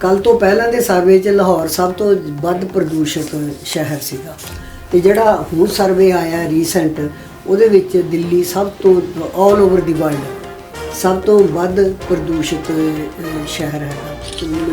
ਕੱਲ ਤੋਂ ਪਹਿਲਾਂ ਦੇ ਸਰਵੇ 'ਚ ਲਾਹੌਰ ਸਭ ਤੋਂ ਵੱਧ ਪ੍ਰਦੂਸ਼ਿਤ ਸ਼ਹਿਰ ਸੀਗਾ। ਤੇ ਜਿਹੜਾ ਹੁਣ ਸਰਵੇ ਆਇਆ ਰੀਸੈਂਟ ਉਹਦੇ ਵਿੱਚ ਦਿੱਲੀ ਸਭ ਤੋਂ 올 ਓਵਰ ਦੀ ਵਰਲਡ ਸਭ ਤੋਂ ਵੱਧ ਪ੍ਰਦੂਸ਼ਿਤ ਸ਼ਹਿਰ ਹੈ।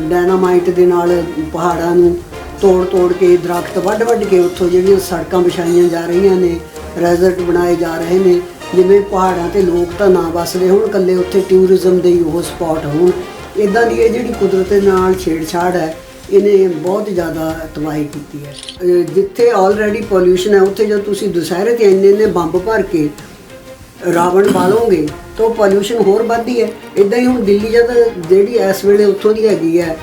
ਡਾਇਨਾਮਾਈਟ ਦੇ ਨਾਲ ਪਹਾੜਾਂ ਨੂੰ ਤੋੜ ਤੋੜ ਕੇ ਦਰਖਤ ਵੱਢ ਵੱਢ ਕੇ ਉੱਥੋਂ ਜਿਹੜੀਆਂ ਸੜਕਾਂ ਵਿਛਾਈਆਂ ਜਾ ਰਹੀਆਂ ਨੇ ਰੈਜ਼ਰਟ ਬਣਾਏ ਜਾ ਰਹੇ ਨੇ, ਜਿਵੇਂ ਪਹਾੜਾਂ ਤੇ ਲੋਕ ਤਾਂ ਨਾ ਵੱਸਦੇ ਹੋਣ, ਇਕੱਲੇ ਉੱਥੇ ਟੂਰਿਜ਼ਮ ਦੇ ਹੀ ਉਹ ਸਪੌਟ ਹੋਣ। ਇਦਾਂ ਦੀ ਇਹ ਜਿਹੜੀ ਕੁਦਰਤ ਦੇ ਨਾਲ ਛੇੜਛਾੜ ਹੈ, ਇਹਨੇ ਬਹੁਤ ਜ਼ਿਆਦਾ ਤਬਾਹੀ ਕੀਤੀ ਹੈ। ਜਿੱਥੇ ਆਲਰੇਡੀ ਪੋਲਿਊਸ਼ਨ ਹੈ, ਉੱਥੇ ਜਦ ਤੁਸੀਂ ਦੁਸਹਿਰੇ ਤੇ ਇੰਨੇ ਇੰਨੇ ਬੰਬ ਭਰ ਕੇ ਰਾਵਣ ਬਾਲੋਗੇ ਤਾਂ ਪੋਲਿਊਸ਼ਨ ਹੋਰ ਵੱਧਦੀ ਹੈ। ਇਦਾਂ ਹੀ ਹੁਣ ਦਿੱਲੀ ਜਦ ਜਿਹੜੀ ਇਸ ਵੇਲੇ ਉੱਥੋਂ ਦੀ ਹੈਗੀ ਹੈ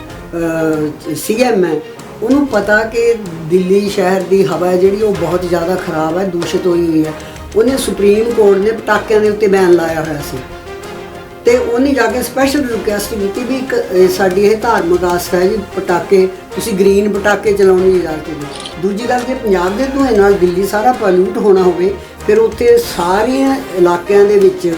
ਸੀਐਮ ਹੈ, ਉਹਨੂੰ ਪਤਾ ਕਿ ਦਿੱਲੀ ਸ਼ਹਿਰ ਦੀ ਹਵਾ ਜਿਹੜੀ, ਉਹ ਬਹੁਤ ਜ਼ਿਆਦਾ ਖਰਾਬ ਹੈ, ਦੂਸ਼ਿਤ ਹੋਈ ਹੋਈ ਹੈ। ਉਹਨੇ ਸੁਪਰੀਮ ਕੋਰਟ ਨੇ ਪਟਾਕਿਆਂ ਦੇ ਉੱਤੇ ਬੈਨ ਲਾਇਆ ਹੋਇਆ ਸੀ। ਤੇ ਉਹਨੇ ਜਾ ਕੇ ਸਪੈਸ਼ਲ ਰਿਕੁਐਸਟ ਕੀਤੀ ਵੀ ਇੱਕ, ਇਹ ਸਾਡੀ ਇਹ ਧਾਰਮਿਕ ਆਸਥਾ ਹੈ ਜੀ, ਪਟਾਕੇ, ਤੁਸੀਂ ਗ੍ਰੀਨ ਪਟਾਕੇ ਚਲਾਉਣ ਦੀ ਇਜਾਜ਼ਤ ਦਿਓ। ਦੂਜੀ ਗੱਲ, ਜੇ ਪੰਜਾਬ ਦੇ ਧੂਏ ਨਾਲ ਦਿੱਲੀ ਸਾਰਾ ਪੋਲਿਊਟ ਹੋਣਾ ਹੋਵੇ, ਫਿਰ ਉੱਥੇ ਸਾਰੀਆਂ ਇਲਾਕਿਆਂ ਦੇ ਵਿੱਚ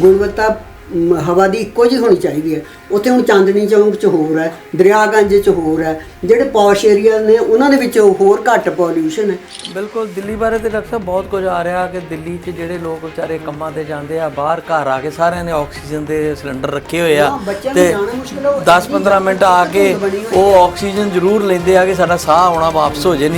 ਗੁਣਵੱਤਾ ਮ, ਹਵਾ ਦੀ ਇੱਕੋ ਜਿਹੀ ਹੋਣੀ ਚਾਹੀਦੀ ਹੈ। ਉੱਥੇ ਹੁਣ ਚਾਂਦਨੀ ਚੌਂਕ 'ਚ ਹੋਰ ਹੈ ਦਰਿਆਗੰਜ 'ਚ ਹੋਰ ਹੈ। ਜਿਹੜੇ ਪੌਸ਼ ਏਰੀਆ ਨੇ ਉਹਨਾਂ ਦੇ ਵਿੱਚ ਹੋਰ ਘੱਟ ਪੋਲਿਊਸ਼ਨ ਹੈ। ਬਿਲਕੁਲ ਦਿੱਲੀ ਬਾਰੇ ਤੇ ਡਾਕਟਰ ਸਾਹਿਬ ਬਹੁਤ ਕੁਝ ਆ ਰਿਹਾ ਕਿ ਦਿੱਲੀ 'ਚ ਜਿਹੜੇ ਲੋਕ ਵਿਚਾਰੇ ਕੰਮਾਂ ਤੇ ਜਾਂਦੇ ਆ ਬਾਹਰ ਘਰ ਆ ਕੇ ਸਾਰਿਆਂ ਨੇ ਆਕਸੀਜਨ ਦੇ ਸਿਲੰਡਰ ਰੱਖੇ ਹੋਏ ਆ ਹਾਂ, ਬੱਚਿਆਂ ਨੂੰ ਤੇ ਜਾਣਾ ਮੁਸ਼ਕਿਲ ਹੋ- 10-15 ਮਿੰਟ ਆ ਕੇ ਉਹ ਆਕਸੀਜਨ ਜ਼ਰੂਰ ਲੈਂਦੇ ਆ ਕਿ ਸਾਡਾ ਸਾਹ ਆਉਣਾ ਵਾਪਸ ਹੋ ਜੇ ਨਹੀਂ